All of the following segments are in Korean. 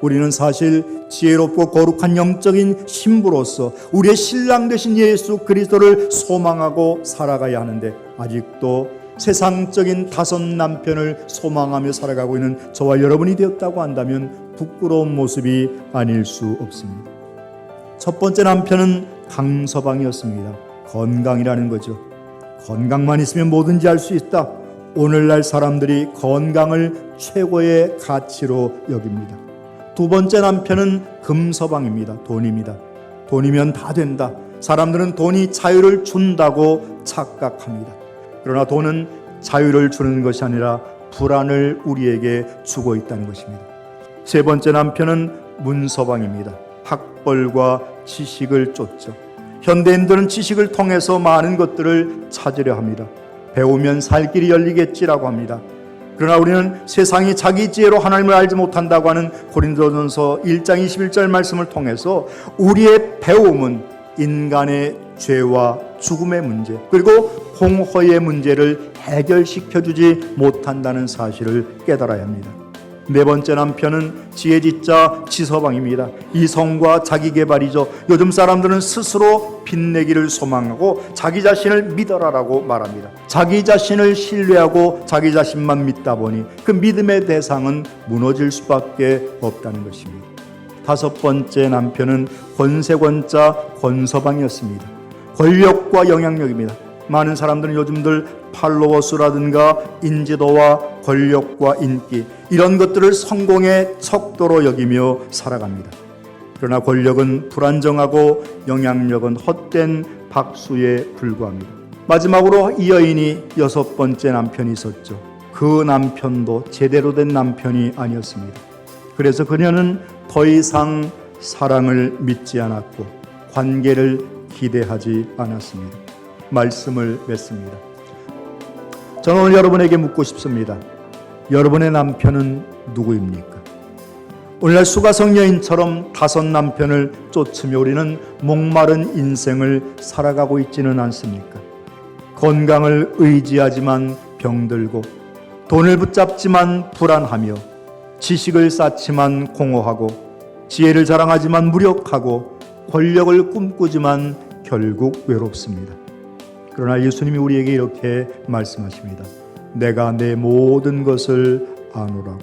우리는 사실 지혜롭고 거룩한 영적인 신부로서 우리의 신랑 되신 예수 그리스도를 소망하고 살아가야 하는데 아직도 세상적인 다섯 남편을 소망하며 살아가고 있는 저와 여러분이 되었다고 한다면 부끄러운 모습이 아닐 수 없습니다. 첫 번째 남편은 강서방이었습니다. 건강이라는 거죠. 건강만 있으면 뭐든지 할 수 있다. 오늘날 사람들이 건강을 최고의 가치로 여깁니다. 두 번째 남편은 금서방입니다. 돈입니다. 돈이면 다 된다. 사람들은 돈이 자유를 준다고 착각합니다. 그러나 돈은 자유를 주는 것이 아니라 불안을 우리에게 주고 있다는 것입니다. 세 번째 남편은 문서방입니다. 학벌과 지식을 쫓죠. 현대인들은 지식을 통해서 많은 것들을 찾으려 합니다. 배우면 살 길이 열리겠지라고 합니다. 그러나 우리는 세상이 자기 지혜로 하나님을 알지 못한다고 하는 고린도전서 1장 21절 말씀을 통해서 우리의 배움은 인간의 죄와 죽음의 문제 그리고 홍허의 문제를 해결시켜 주지 못한다는 사실을 깨달아야 합니다. 네 번째 남편은 지혜지자 지서방입니다. 이성과 자기 개발이죠. 요즘 사람들은 스스로 빛내기를 소망하고 자기 자신을 믿어라라고 말합니다. 자기 자신을 신뢰하고 자기 자신만 믿다 보니 그 믿음의 대상은 무너질 수밖에 없다는 것입니다. 다섯 번째 남편은 권세권자 권서방이었습니다. 권력과 영향력입니다. 많은 사람들은 요즘들 팔로워 수라든가 인지도와 권력과 인기 이런 것들을 성공의 척도로 여기며 살아갑니다. 그러나 권력은 불안정하고 영향력은 헛된 박수에 불과합니다. 마지막으로 이 여인이 여섯 번째 남편이 있었죠. 그 남편도 제대로 된 남편이 아니었습니다. 그래서 그녀는 더 이상 사랑을 믿지 않았고 관계를 기대하지 않았습니다. 말씀을 맺습니다. 저는 오늘 여러분에게 묻고 싶습니다. 여러분의 남편은 누구입니까? 오늘날 수가성 여인처럼 다섯 남편을 쫓으며 우리는 목마른 인생을 살아가고 있지는 않습니까? 건강을 의지하지만 병들고 돈을 붙잡지만 불안하며 지식을 쌓지만 공허하고 지혜를 자랑하지만 무력하고 권력을 꿈꾸지만 결국 외롭습니다. 그러나 예수님이 우리에게 이렇게 말씀하십니다. 내가 내 모든 것을 아노라고.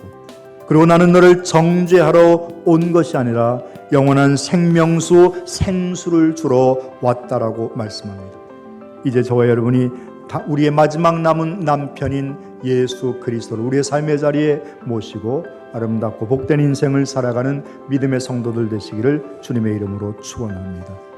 그리고 나는 너를 정죄하러 온 것이 아니라 영원한 생명수 생수를 주러 왔다라고 말씀합니다. 이제 저와 여러분이 다 우리의 마지막 남은 남편인 예수 그리스도를 우리의 삶의 자리에 모시고 아름답고 복된 인생을 살아가는 믿음의 성도들 되시기를 주님의 이름으로 축원합니다.